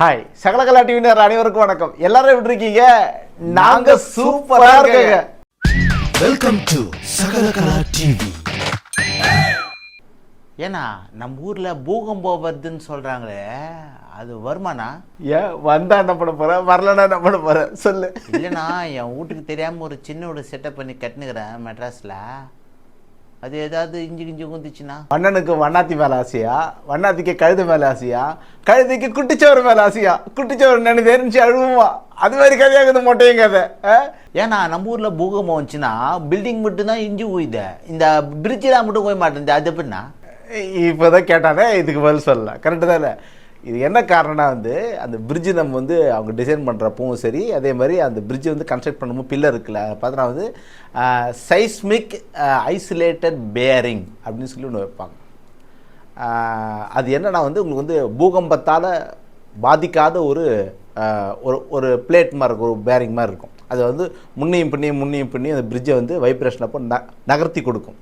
Hi சகலகலா டிவினர் அனைவருக்கும் வணக்கம். எல்லாரும் எப்படி இருக்கீங்க? நாங்க சூப்பரா இருக்கங்க. வெல்கம் டு சகலகலா டிவி ஏன்னா நம்ம ஊர்ல பூகம்பம் வருதுன்னு சொல்றாங்களே அது வருமானா ஏன் வந்தா என்ன பண்ண போற? வரலன்னா என்ன பண்ண போற? சொல்லு. இல்லைண்ணா என் வீட்டுக்கு தெரியாம ஒரு சின்ன வீடு செட்டப் பண்ணி கட்டுனுக்கிறேன் மெட்ராஸ்ல. அது ஏதாவது இஞ்சி கிஞ்சி ஊந்துச்சுன்னா? வண்ணனுக்கு வண்ணாத்தி மேல ஆசையா? வண்ணாத்திக்கு கழுது மேல ஆசையா? கழுதைக்கு குட்டிச்சோறு மேல ஆசையா? குட்டிச்சோறு நினை தெரிஞ்சு அழுவுமா அது மாதிரி கதையாகுது மொட்டையும் கதை? ஏன்னா நம்ம ஊர்ல பூகம்பம் வந்துச்சுன்னா பில்டிங் மட்டும்தான் இஞ்சி ஊயுது. இந்த பிரிட்ஜெலாம் மட்டும் போய் மாட்டேங்குது அது எப்படின்னா? இப்போதான் கேட்டானே இதுக்கு பதில் சொல்லலாம் கரெக்டு தானே? இது என்ன காரணம்னா வந்து அந்த பிரிட்ஜு நம்ம வந்து அவங்க டிசைன் பண்ணுறப்பவும் சரி அதே மாதிரி அந்த பிரிட்ஜ் வந்து கன்ஸ்ட்ரக்ட் பண்ணும்போது பில்லர் இருக்குல்ல பார்த்தோன்னா வந்து சைஸ்மிக் ஐசோலேட்டட் பேரிங் அப்படின்னு சொல்லி ஒன்று வைப்பாங்க. அது என்னென்னா வந்து உங்களுக்கு வந்து பூகம்பத்தால் பாதிக்காத ஒரு ஒரு ஒரு பிளேட் மாதிரி இருக்கும் ஒரு பேரிங் மாதிரி இருக்கும். அது வந்து முன்னையும் பின்னையும் முன்னையும் பின்னையும் அந்த பிரிட்ஜை வந்து வைப்ரேஷன் அப்போ ந நகர்த்தி கொடுக்கும்.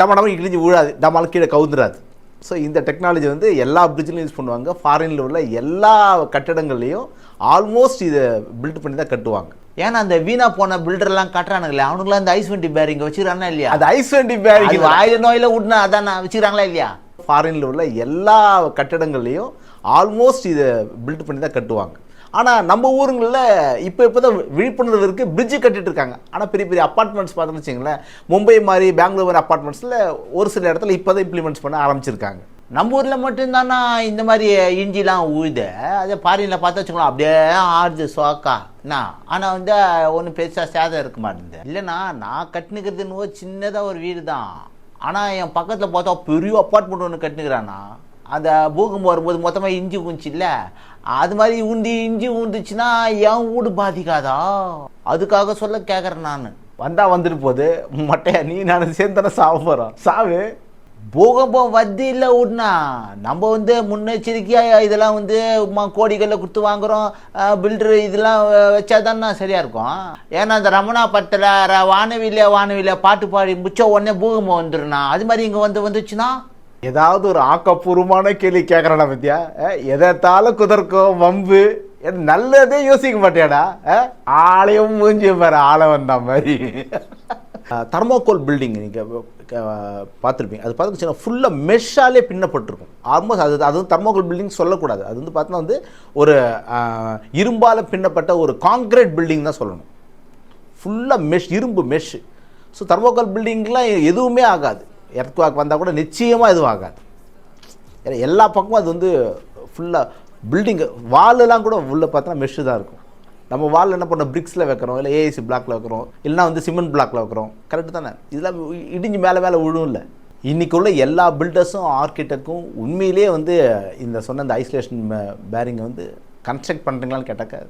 டமா டம டம விழாது டமாலும் கீழே கவுந்துடாது ஸோ இந்த டெக்னாலஜி வந்து எல்லா பிரிட்ஜ்லையும் யூஸ் பண்ணுவாங்க. ஃபாரினில் உள்ள எல்லா கட்டடங்கள்லையும் ஆல்மோஸ்ட் இதை பில்ட் பண்ணி தான் கட்டுவாங்க. ஏன்னா அந்த வீணா போன பில்டர்லாம் கட்டுறானுங்களே அவனுக்குலாம் இந்த ஐஸ் வண்டி பேரிங் வச்சுக்கிறானா இல்லையா? அது ஐஸ்வண்டி அது பேரிங் வாயில நோயில விட்னா அதான் வச்சுக்கிறாங்களா இல்லையா? ஃபாரினில் உள்ள எல்லா கட்டடங்கள்லையும் ஆல்மோஸ்ட் இதை பில்ட் பண்ணி தான் கட்டுவாங்க. ஆனால் நம்ம ஊருங்களில் இப்போ இப்போ தான் விழிப்புணர்வு இருக்குது பிரிட்ஜு கட்டிட்டு இருக்காங்க ஆனால் பெரிய பெரிய அப்பார்ட்மெண்ட்ஸ் பார்த்தோன்னு வச்சுங்களேன் மும்பை மாதிரி பெங்களூர் மாதிரி அப்பார்ட்மெண்ட்ஸில் ஒரு சில இடத்துல இப்போ தான் இம்ப்ளிமெண்ட்ஸ் பண்ண ஆரம்பிச்சிருக்காங்க. நம்ம ஊரில் மட்டும்தானா இந்த மாதிரி இஞ்சிலாம் உழுது அதே பாரியில் பார்த்து வச்சுக்கலாம் அப்படியே ஆறுது சோக்கா. என்ன? ஆனால் வந்து ஒன்றும் பெருசாக சேதம் இருக்க மாட்டேங்குது. இல்லைண்ணா நான் கட்டினுக்கிறதுன்னு சின்னதாக ஒரு வீடு தான் ஆனால் என் பக்கத்தில் பார்த்தா பெரிய அப்பார்ட்மெண்ட் ஒன்று கட்டினுக்கிறானா? அந்த பூகம்பம் வரும்போது மொத்தமாக இஞ்சி இல்லை அது மாதிரி உந்தி இஞ்சி ஊந்துச்சுன்னா என் வீடு பாதிக்காதா? அதுக்காக சொல்ல கேட்குறேன் நான். வந்தால் வந்துட்டு போகுது மட்டையா நீ நான் சேர்ந்து தானே சாவ போகிறோம் சாவு. பூகம்பம் வத்தி இல்லை விட்னா நம்ம வந்து முன்னெச்சரிக்கையாக இதெல்லாம் வந்து கோடிகளில் கொடுத்து வாங்குறோம். பில்டர் இதெல்லாம் வச்சா தானே சரியாக இருக்கும். ஏன்னா இந்த ரமணா படத்தில் வானவில்ல வானவில்ல பாட்டு பாடி முச்ச உடனே பூகம்பம் வந்துடுண்ணா அது மாதிரி இங்கே வந்து வந்துச்சுன்னா? ஏதாவது ஒரு ஆக்கப்பூர்வமான கேள்வி கேட்குறானா பத்தியா அஹ், எதைத்தால குதர்க்கும் வம்பு ஏன் நல்லதே யோசிக்க மாட்டியாடா. அஹ்? ஆலயம் மூஞ்சி பாரு ஆளை வந்த மாதிரி. தர்மோகோல் பில்டிங் நீங்கள் பார்த்துருப்பீங்க. அது பார்த்துச்சுன்னா ஃபுல்லாக மெஷ்ஷாலே பின்னப்பட்டிருக்கும். ஆல்மோஸ்ட் அது அது வந்து தர்மோகோல் பில்டிங் சொல்லக்கூடாது. அது வந்து பார்த்தோன்னா வந்து ஒரு இரும்பால் பின்னப்பட்ட ஒரு காங்கிரீட் பில்டிங் தான் சொல்லணும். ஃபுல்லாக மெஷ் இரும்பு மெஷ் ஸோ தர்மோகோல் பில்டிங்லாம் எதுவுமே ஆகாது. எர்த்வாக் வந்தால் கூட நிச்சயமாக எதுவும் ஆகாது. ஏன்னா எல்லா பக்கமும் அது வந்து ஃபுல்லாக பில்டிங்கு வாலெல்லாம் கூட உள்ளே பார்த்தா மெஷ்ஷு தான் இருக்கும். நம்ம வாலில் என்ன பண்ணோம் பிரிக்ஸில் வைக்கிறோம் இல்லை ஏஐசி பிளாக்ல வைக்கிறோம் இல்லைனா வந்து சிமெண்ட் பிளாக்ல வைக்கிறோம். கரெக்டு தானே? இதெல்லாம் இடிஞ்சு மேலே மேலே விழும் இல்லை. இன்றைக்கி உள்ள எல்லா பில்டர்ஸும் ஆர்கிடெக்டும் உண்மையிலேயே வந்து இந்த சொன்ன இந்த ஐசோலேஷன் பேரிங்கை வந்து கன்ஸ்ட்ரக்ட் பண்ணுறீங்களான்னு கேட்டாக்க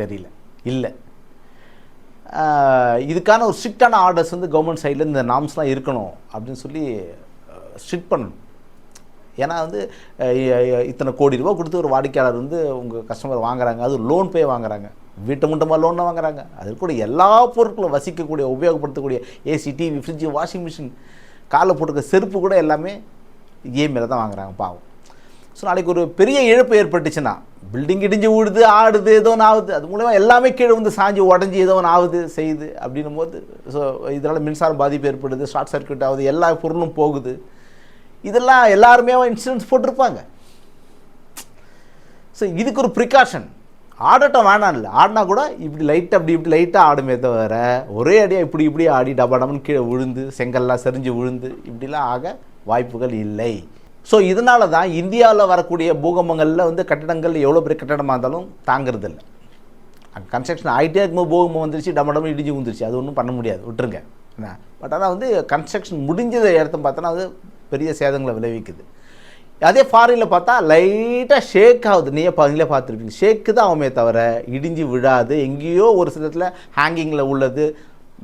தெரியல. இல்லை. இதுக்கான ஒரு ஸ்ட்ரிக்டான ஆர்டர்ஸ் வந்து கவர்மெண்ட் சைடில் இந்த நாம்ஸ்லாம் இருக்கணும் அப்படின்னு சொல்லி ஸ்ட்ரிக்ட் பண்ணணும். ஏன்னா வந்து இத்தனை கோடி ரூபா கொடுத்து ஒரு வாடிக்கையாளர் வந்து உங்கள் கஸ்டமர் வாங்குறாங்க. அது லோன் பே வாங்குறாங்க. வீட்டை முட்டமாக லோன் வாங்குறாங்க. அது கூட எல்லா பொருட்களும் வசிக்கக்கூடிய உபயோகப்படுத்தக்கூடிய AC TV fridge washing machine காலில் போட்டுக்க செருப்பு கூட எல்லாமே இஎம்ஐயில் தான் வாங்குறாங்க பாவம். ஸோ நாளைக்கு ஒரு பெரிய இழப்பு ஏற்பட்டுச்சுன்னா பில்டிங் இடிஞ்சு விடுது ஆடுது ஏதோ ஒன்று ஆகுது. அது மூலயமா எல்லாமே கீழே வந்து சாஞ்சு உடஞ்சி ஏதோ ஒன்று ஆகுது செய்யுது அப்படின்னும் போது ஸோ இதனால் மின்சாரம் பாதிப்பு ஏற்படுது ஷார்ட் சர்க்யூட் ஆகுது எல்லா பொருளும் போகுது. இதெல்லாம் எல்லாருமே இன்சூரன்ஸ் போட்டிருப்பாங்க. ஸோ இதுக்கு ஒரு ப்ரிகாஷன் ஆடட்டம் வேணாம் இல்லை. ஆடினா கூட இப்படி லைட்டாக அப்படி இப்படி லைட்டாக ஆடுமே தவிர ஒரே அடியாக இப்படி இப்படி ஆடி டபா டபன்னு கீழே விழுந்து செங்கல்லாம் செறிஞ்சு விழுந்து இப்படிலாம் ஆக வாய்ப்புகள் இல்லை. ஸோ இதனால தான் இந்தியாவில் வரக்கூடிய பூகம்பங்களில் வந்து கட்டடங்கள் எவ்வளோ பெரிய கட்டடமாக இருந்தாலும் தாங்கிறது இல்லை கன்ஸ்ட்ரக்ஷன் ஆகிட்டே இருக்கும்போது பூகம்பம் வந்துருச்சு டம டம இடிஞ்சு வந்துருச்சு அது ஒன்றும் பண்ண முடியாது விட்டுருங்க. என்ன? பட் ஆனால் வந்து கன்ஸ்ட்ரக்ஷன் முடிஞ்ச இடத்த பார்த்தோன்னா அது பெரிய சேதங்களை விளைவிக்குது. அதே ஃபாரினில் பார்த்தா லைட்டாக ஷேக் ஆகுது. நீயே நீங்களே பார்த்துருப்பீங்க. ஷேக்கு தான் ஆகுமே தவிர இடிஞ்சு விழாது. எங்கேயோ ஒரு சில இடத்துல ஹேங்கிங்கில் உள்ளது.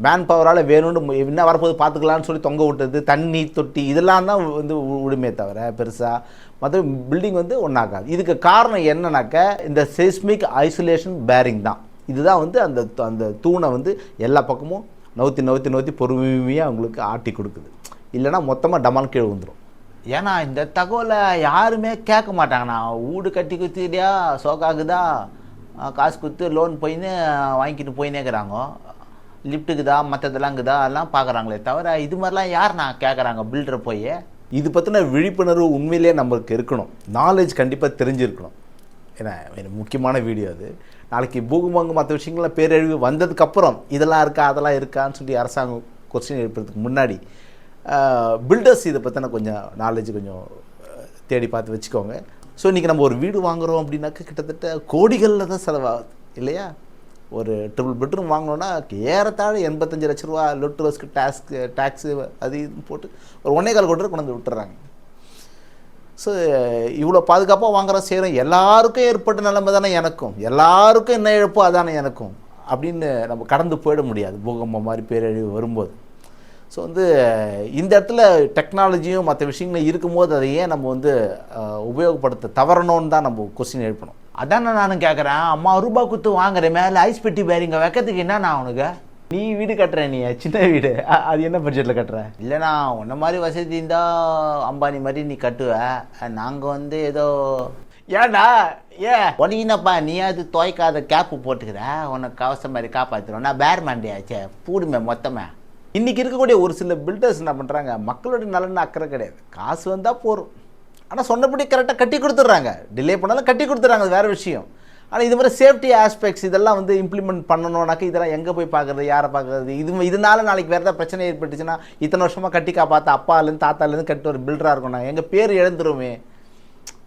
மேன் பவரால் வேணும்னு என்ன வரப்போது பார்த்துக்கலான்னு சொல்லி தொங்க விட்டது தண்ணி தொட்டி இதெல்லாம் தான் வந்து விடுமே தவிர பெருசாக மற்ற பில்டிங் வந்து ஒன்றாகாது இதுக்கு காரணம் என்னன்னாக்க இந்த செஸ்மிக் ஐசோலேஷன் பேரிங் தான். இதுதான் வந்து அந்த அந்த தூணை வந்து எல்லா பக்கமும் நவுத்தி நவுத்தி நவுத்தி பொறுமையாக உங்களுக்கு ஆட்டி கொடுக்குது. இல்லைன்னா மொத்தமாக டமால் கீழே வந்துடும் ஏன்னா இந்த தகவலை யாருமே கேட்க மாட்டாங்கண்ணா. வீடு கட்டி குத்திக்கிட்டியா? சோக்காகுதா காசு கொடுத்து லோன் போயின்னு வாங்கிக்கிட்டு போயினே லிஃப்ட்டுக்குதா மற்றதெல்லாம் இருக்குதா எல்லாம் பார்க்குறாங்களே தவிர இது மாதிரிலாம் யார் நான் கேட்குறாங்க பில்டரை போய்? இது பற்றின விழிப்புணர்வு உண்மையிலேயே நம்மளுக்கு இருக்கணும். நாலேஜ் கண்டிப்பாக தெரிஞ்சிருக்கணும். ஏன்னா இது முக்கியமான வீடியோ அது. நாளைக்கு பூகம்பங்கு மற்ற விஷயங்கள்லாம் பேரழிவு வந்ததுக்கப்புறம் இதெல்லாம் இருக்கா அதெல்லாம் இருக்கான்னு சொல்லி அரசாங்கம் கொஸ்டின் எழுப்புறதுக்கு முன்னாடி பில்டர்ஸ் இதை பற்றின கொஞ்சம் நாலேஜ் கொஞ்சம் தேடி பார்த்து வச்சுக்கோங்க. ஸோ இன்றைக்கி நம்ம ஒரு வீடு வாங்குறோம் அப்படின்னாக்க கிட்டத்தட்ட கோடிகளில் தான் செலவாகுது இல்லையா? ஒரு ட்ரிபிள் பெட்ரூம் வாங்கினோன்னா ஏறத்தாழ எண்பத்தஞ்சு லட்ச ரூபா லொட்டு ரோஸ்க்கு டேக்ஸ்க்கு டேக்ஸு அது இதுன்னு போட்டு ஒரு ஒன்னே கால் கோடி கொண்டு வந்து விட்டுறாங்க. ஸோ இவ்வளோ பாதுகாப்பாக வாங்குறோம் செய்கிறோம் எல்லாருக்கும் ஏற்பட்ட நிலைமை தானே எனக்கும். எல்லாருக்கும் என்ன இழப்போ அதானே எனக்கும். அப்படின்னு நம்ம கடந்து போயிட முடியாது. பூகம்பம் மாதிரி பேரழிவு வரும்போது. ஸோ வந்து இந்த இடத்துல டெக்னாலஜியும் மற்ற விஷயங்களும் இருக்கும்போது அதை ஏன் நம்ம வந்து உபயோகப்படுத்த தவறணும்னு தான் நம்ம கொஸ்டின் எழுப்பணும். அதானே நானும் கேட்குறேன் அம்மா ரூபாய் கொடுத்து வாங்குற மேலே ஐஸ் பெட்டி பேரிங்க வைக்கிறதுக்கு என்னண்ணா அவனுக்கு நீ வீடு கட்டுற நீ சின்ன வீடு. அது என்ன பட்ஜெட்டில் கட்டுற? இல்லைண்ணா உன்ன மாதிரி வசதி இருந்தால் அம்பானி மாதிரி நீ கட்டுவ. நாங்கள் வந்து ஏதோ ஏன்டா? ஏன் உனக்குனப்பா நீ அது துவைக்காத கேப்பு போட்டுக்கிற. உன்னை கவசம் மாதிரி காப்பாற்றுறோம் நான் பேர் மாண்டியாச்சே பூடுமே மொத்தமே. இன்னைக்கு இருக்கக்கூடிய ஒரு சில பில்டர்ஸ் என்ன பண்ணுறாங்க மக்களோட நலன் அக்கறை கிடையாது. காசு வந்தால் போதும் ஆனால் சொன்னபடி கரெக்டாக கட்டி கொடுத்துட்றாங்க. டிலே பண்ணாலும் கட்டி கொடுத்துட்றாங்க அது வேறு விஷயம். ஆனால் இது மாதிரி சேஃப்டி ஆஸ்பெக்ட்ஸ் இதெல்லாம் வந்து இம்ப்ளிமெண்ட் பண்ணணும்னாக்க இதெல்லாம் எங்கே போய் பார்க்குறது யாரை பார்க்குறது இது இதனால நாளைக்கு வேறு ஏதாவது பிரச்சனை ஏற்பட்டுச்சுன்னா இத்தனை வருஷமாக கட்டி காப்பாற்ற அப்பாலேருந்து தாத்தாலேருந்து கட்டி ஒரு பில்டராக இருக்கணும். எங்கள் பேர் இழந்துருமே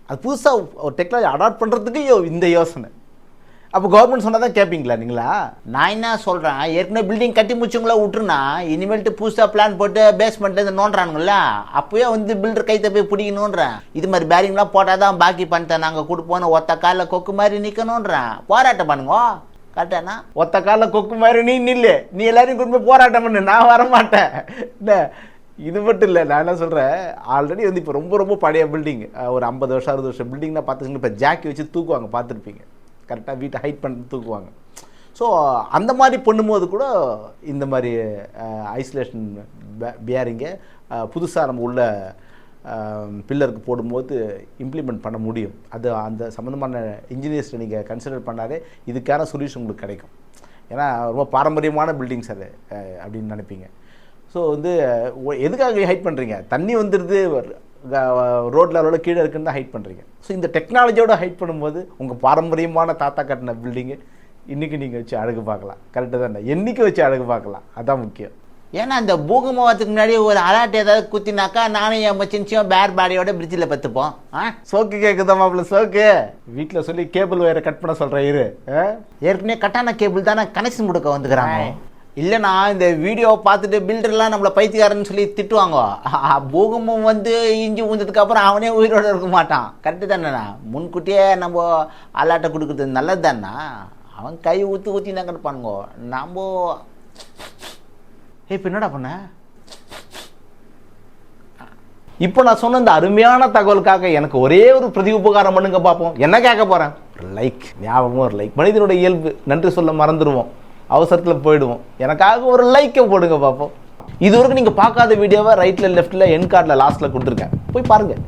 அது புதுசாக ஒரு டெக்னாலஜி அடாப்ட் பண்ணுறதுக்கு யோ இந்த யோசனை. அப்போ கவர்மெண்ட் சொன்னால் தான் கேட்பீங்களா நீங்களா? நான் என்ன சொல்கிறேன் ஏற்கனவே பில்டிங் கட்டி முடிச்சவங்கள விட்டுருனா இனிமேல்ட்டு புதுசாக பிளான் போட்டு பேஸ்மெண்ட்லேருந்து நோண்டுறானுங்கள அப்போயே வந்து பில்டர் கைத்தை போய் பிடிக்கணுன்றேன் இது மாதிரி பேரிங்லாம் போட்டால் தான் பாக்கி பண்ணிட்டேன் நாங்கள் கொடுப்போன்னு ஒத்த காலில் கொக்கு மாதிரி நிற்கணுன்றேன் போராட்டம் பண்ணுங்க. கரெக்டாண்ணா ஒத்த காலில் கொக்கு மாதிரி நீ நில்லு. நீ எல்லாரையும் கொண்டு போய் போராட்டம் பண்ணு. நான் வரமாட்டேன். இது மட்டும் இல்லை. நான் என்ன சொல்கிறேன் ஆல்ரெடி வந்து இப்போ ரொம்ப ரொம்ப பழைய பில்டிங் ஒரு ஐம்பது வருஷம் அறுபது வருஷம் பில்டிங்னா பார்த்துக்கிட்டு இப்போ ஜாக்கி வச்சு தூக்குவாங்க பார்த்துருப்பீங்க. கரெக்டாக வீட்டை ஹைட் பண்ணி தூக்குவாங்க. ஸோ அந்த மாதிரி பண்ணும்போது கூட இந்த மாதிரி ஐசோலேஷன் பியரிங்கை புதுசாக நம்ம உள்ள பில்லருக்கு போடும்போது இம்ப்ளிமெண்ட் பண்ண முடியும். அது அந்த சம்மந்தமான இன்ஜினியர்ஸ் நீங்கள் கன்சிடர் பண்ணாலே இதுக்கான சொல்யூஷன் உங்களுக்கு கிடைக்கும். ஏன்னா ரொம்ப பாரம்பரியமான பில்டிங்ஸ் அது அப்படின்னு நினைப்பீங்க. ஸோ வந்து எதுக்காக ஹைட் பண்ணுறீங்க தண்ணி வந்துடுது ரோட்டில் அளவோட கீழே இருக்குன்னு தான் ஹைட் பண்ணுறீங்க ஸோ இந்த டெக்னாலஜியோட ஹைட் பண்ணும்போது உங்கள் பாரம்பரியமான தாத்தா கட்டின பில்டிங்கு இன்றைக்கி நீங்கள் வச்சு அழகு பார்க்கலாம். கரெக்டாக தானே? என்றைக்கு வச்சு அழகு பார்க்கலாம்? அதான் முக்கியம். ஏன்னா இந்த பூகம்பம் வரதுக்கு முன்னாடி ஒரு அலாட் ஏதாவது குத்தினாக்கா நானும் என் மச்சின்ச்சியும் பேர் பாடியோட பிரிட்ஜில் பத்துப்போம். ஆ? சோக்கு கேட்குதா மாப்பிள்ள? சோக்கு வீட்டில் சொல்லி கேபிள் ஒயரை கட் பண்ண சொல்கிறேன் இரு? ஏற்கனவே கட்டான கேபிள் தானே கனெக்ஷன் கொடுக்க வந்துக்கிறாங்க. இல்லைண்ணா இந்த வீடியோவை பார்த்துட்டு பில்டர்லாம் நம்மளை பைத்தியக்காரன்னு சொல்லி திட்டுவாங்க. பூகம்பம் வந்து இஞ்சி ஊஞ்சதுக்கப்புறம் அவனே உயிரோட இருக்க மாட்டான். கரெக்டு தானேண்ணா. முன்கூட்டியே நம்ம அலாட்டை கொடுக்குறது நல்லது தானே. அவன் கை ஊற்றி ஊற்றி தான் கிடப்பானுங்க. நம்ம ஏய் இப்போ என்னடா பண்ண? இப்போ நான் சொன்ன இந்த அருமையான தகவலுக்காக எனக்கு ஒரே ஒரு பிரதி உபகாரம் பண்ணுங்க பார்ப்போம் என்ன கேட்க போகிறேன் ஒரு லைக் ஞாபகமும் ஒரு லைக் மனிதனுடைய இயல்பு. நன்றி சொல்ல மறந்துடுவோம். அவசரத்தில் போயிடுவோம். எனக்காக ஒரு லைக்கை போடுங்க பார்ப்போம் இது வரைக்கும் நீங்கள் பார்க்காத வீடியோவை ரைட்டில் லெஃப்ட்டில் என் கார்டில் லாஸ்ட்டில் கொடுத்துருக்கேன். போய் பாருங்கள்